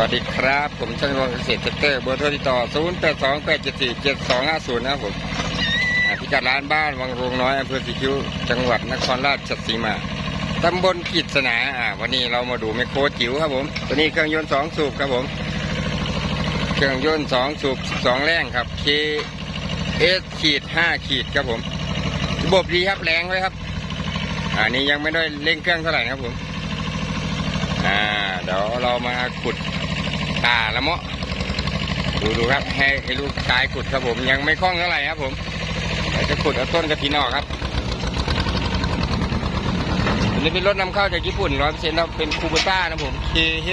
วัสดีครับ ผมช่างรองเกษตรเตอร์เบอร์โทรติดต่อ 0 8 2 8 7 4 7 2 5 0 นะครับผมพิกัดร้านบ้านวังโรงน้อยอำเภอสีคิ้วจังหวัดนครราชสีมาตำบลกิจสนาอ่าวันนี้เรามาดูแมโครจิ๋วครับผม ตัวนี้เครื่องยนต์2สูบครับผม เครื่องยนต์2สูบ12แรงครับ K S ขีด5ขีดครับผม ระบบดีครับแรงเลยครับอ่านี่ยังไม่ได้เร่งเครื่องเท่าไหร่นะครับผม อ่าเดี๋ยวเรามาขุดป่าละเมาะดูดูครับให้ให้ลูกชายขุดครับผมยังไม่คล่องเท่าไหร่ครับผมจะขุดเอาต้นกระถินออกครับอันนี้เป็นรถนำเข้าจากญี่ปุ่นร้อยเปอร์เซ็นต์ครับเป็นคูเบต้านะผม KH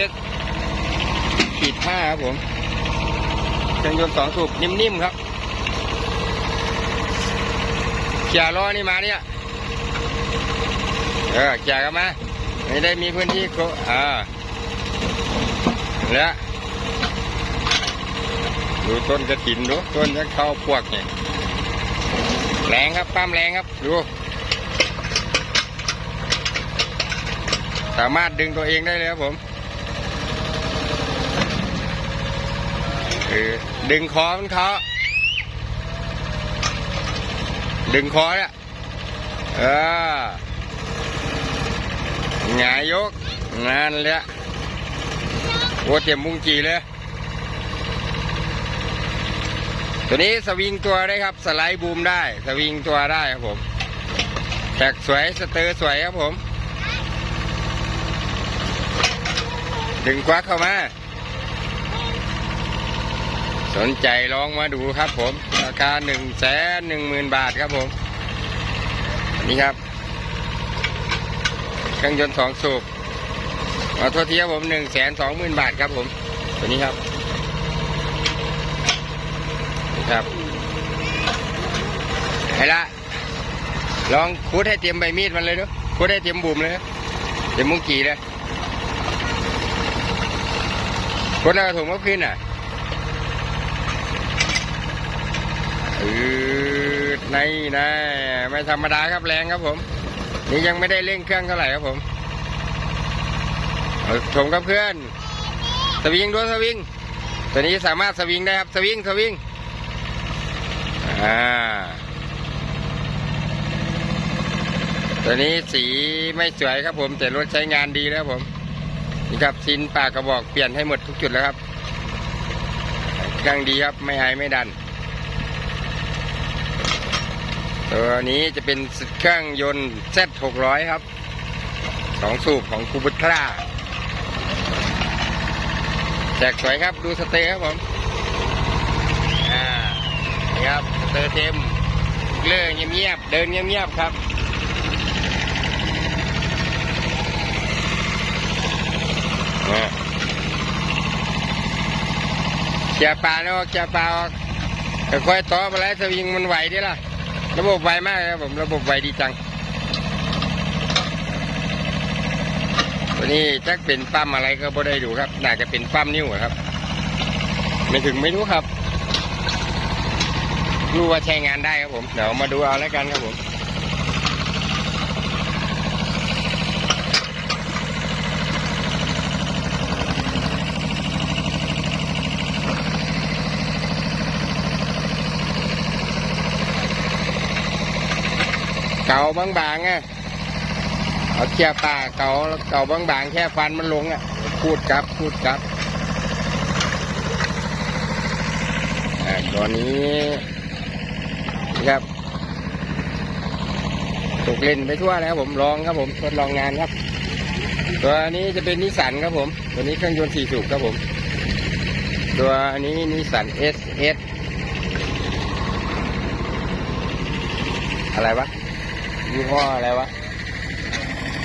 ขีดห้าครับผมเครื่องยนต์สองสูบนิ่มๆครับเกียร์ล้อนี่มาเนี่ยเออเกียร์กันมา ไม่ได้มีพื้นที่โคอ่าแล้วดูต้นกระถินดูต้นจะเข้าพวกเนี่ยแรงครับปั้มแรงครับดูสามารถดึงตัวเองได้เลยครับผมคือดึงคอมันเขาดึงคอเนี่ยเออ หงายยกงานเลยโอ้เต็มมุ้งจีเลยตัวนี้สวิงตัวได้ครับ สไลด์บูมได้ สวิงตัวได้ครับผมแท็กสวยสเตอร์สวยครับผม ดึงควักเข้ามา สนใจลองมาดูครับผม ราคาหนึ่งแสนหนึ่งหมื่นบาทครับผม นี่ครับ เครื่องยนต์สองสูบขอโทษทีครับผมหนึ่งแสนสองหมื่นบาทครับผม ตัวนี้ครับนี่ครับไอ้ละลองคูดให้เตรียมใบมีดมันเลยดูคูดให้เตรียมบุ่มเลยเตรียมมุ้งกี่เลยคูดเอาถุงมาขึ้นอะอืดในนะไม่ธรรมดาครับแรงครับผม นี่ยังไม่ได้เร่งเครื่องเท่าไหร่ครับผมชมครับเพื่อน สวิงด้วยสวิง ตัวนี้สามารถสวิงได้ครับ สวิงสวิง อ่า ตัวนี้สีไม่สวยครับผม แต่รถใช้งานดีแล้วครับผม นี่ครับซินปากกระบอกเปลี่ยนให้หมดทุกจุดแล้วครับเครื่องดีครับ ไม่ไอไม่ดัน ตัวนี้จะเป็นเครื่องยนต์ Z600 ครับสองสูบของคูบุตราแจกสวยครับดูสเตอร์ครับผม อ่า นี่ครับสเตอร์เต็มเลื่อนเงียบๆเดินเงียบๆครับเกียร์ปลาแล้วเกียร์ปลาค่อยๆต่อมาแล้วสวิงมันไหวดิล่ะ ระบบไวมากครับผม ระบบไวดีจัง ตัวนี้ถ้าเป็นปั๊มอะไรก็บ่ได้ดูครับ น่าจะเป็นปั๊มนิ้วครับ ไม่ถึงไม่รู้ครับ รู้ว่าใช้งานได้ครับผม เดี๋ยวมาดูเอาแล้วกันครับผม เก่าบางๆอะเอาเชียป่าเก่าเก่าบางๆแค่ฟันมันลงอะพูดกลับพูดกลับอ่ตัวนี้นะครับตกเล่นไปทั่วแล้วผมลองครับผมทดลองงานครับ ตัวนี้จะเป็นนิสันครับผม ตัวนี้เครื่องยนต์สี่สูบครับผม ตัวนี้นิสันเอสเอสอะไรวะ ยี่ห้ออะไรวะ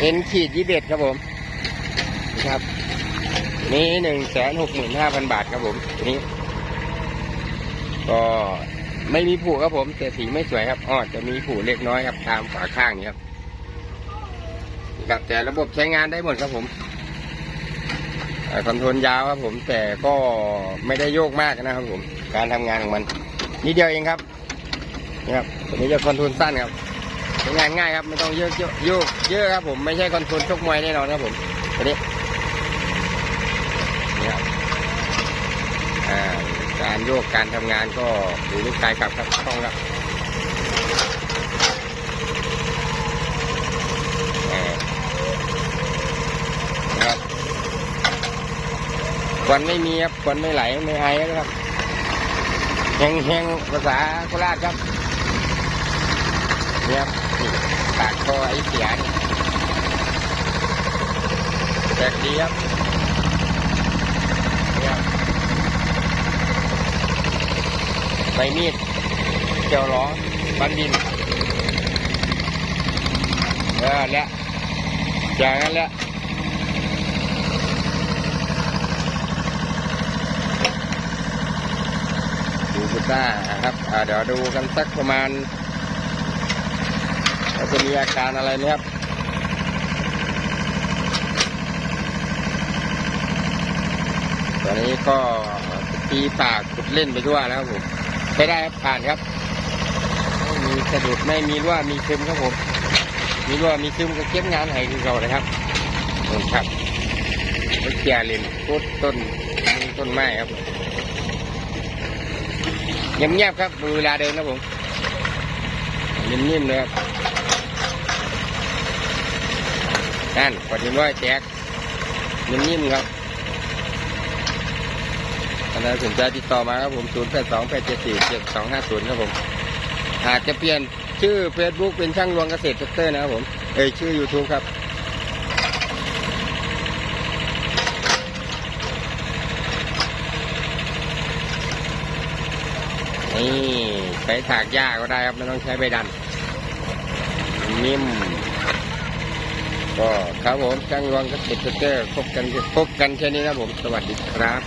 เอ็นขีดยี่เบ็ดครับผมครับ นี่หนึ่งแสนหกหมื่นห้าพันบาทครับผมนี้ก็ไม่มีผูครับผม แต่สีไม่สวยครับอ้อจะมีผูเล็กน้อยครับ ตามฝาข้างนี่ครับครับแต่ระบบใช้งานได้หมดครับผมคอนโทรลยาวครับผม แต่ก็ไม่ได้โยกมากนะครับผม การทำงานของมันนิดเดียวเองครับนี่ครับตัวนี้จะคอนโทรลสั้นครับ งานง่ายครับไม่ต้องเยอะเยอะโยกเยอะครับผมไม่ใช่คอนโทรลชกมวยแน่นอนครับผมตัวนี้นี่ครับการโยกการทำงานก็ดูลูกชายขับครับคล่องครับเออนะครับควันไม่มีครับควันไม่ไหลไม่ไอนะครับแห้งแห้งภาษาโคราชครับเนี่ย ปากคอไอเสียนี่แจกดีครับเนี่ยใบมีดเจียวล้อบันดินเออและอย่างนั้นแหละดูกุต้าครับเดี๋ยวดูกันสักประมาณ จะมีอาการอะไรไหมครับตอนนี้ก็ตีปากขุดเล่นไปด้วยแล้วครับผมใช้ได้ครับผ่านครับไม่มีสะดุดไม่มีรั่วมีซึมครับผม มีรั่วมีซึมก็เก็บงานให้คือเราเลยครับนี่ครับรถเกียร์เลนพุดต้นต้นไม้ครับเงียบๆครับดูเวลาเดินนะผมนิ่มๆเลยครับ นั่นปฏิร้อยแจกนิ่มๆครับถ้าใครสนใจติดต่อมาครับผม 0 8 2 8 7 4 7 2 5 0 ครับผมอาจจะเปลี่ยนชื่อ Facebook เป็นช่างรวงเกษตรเตอร์นะครับผม เอ้ยชื่อ YouTube ครับนี่ใช้ถากหญ้าก็ได้ครับ ไม่ต้องใช้ใบดัน นิ่ม ก็ครับผมช่างรวงเกษตรเตอร์พบกันพบกันแค่นี้นะผม สวัสดีครับ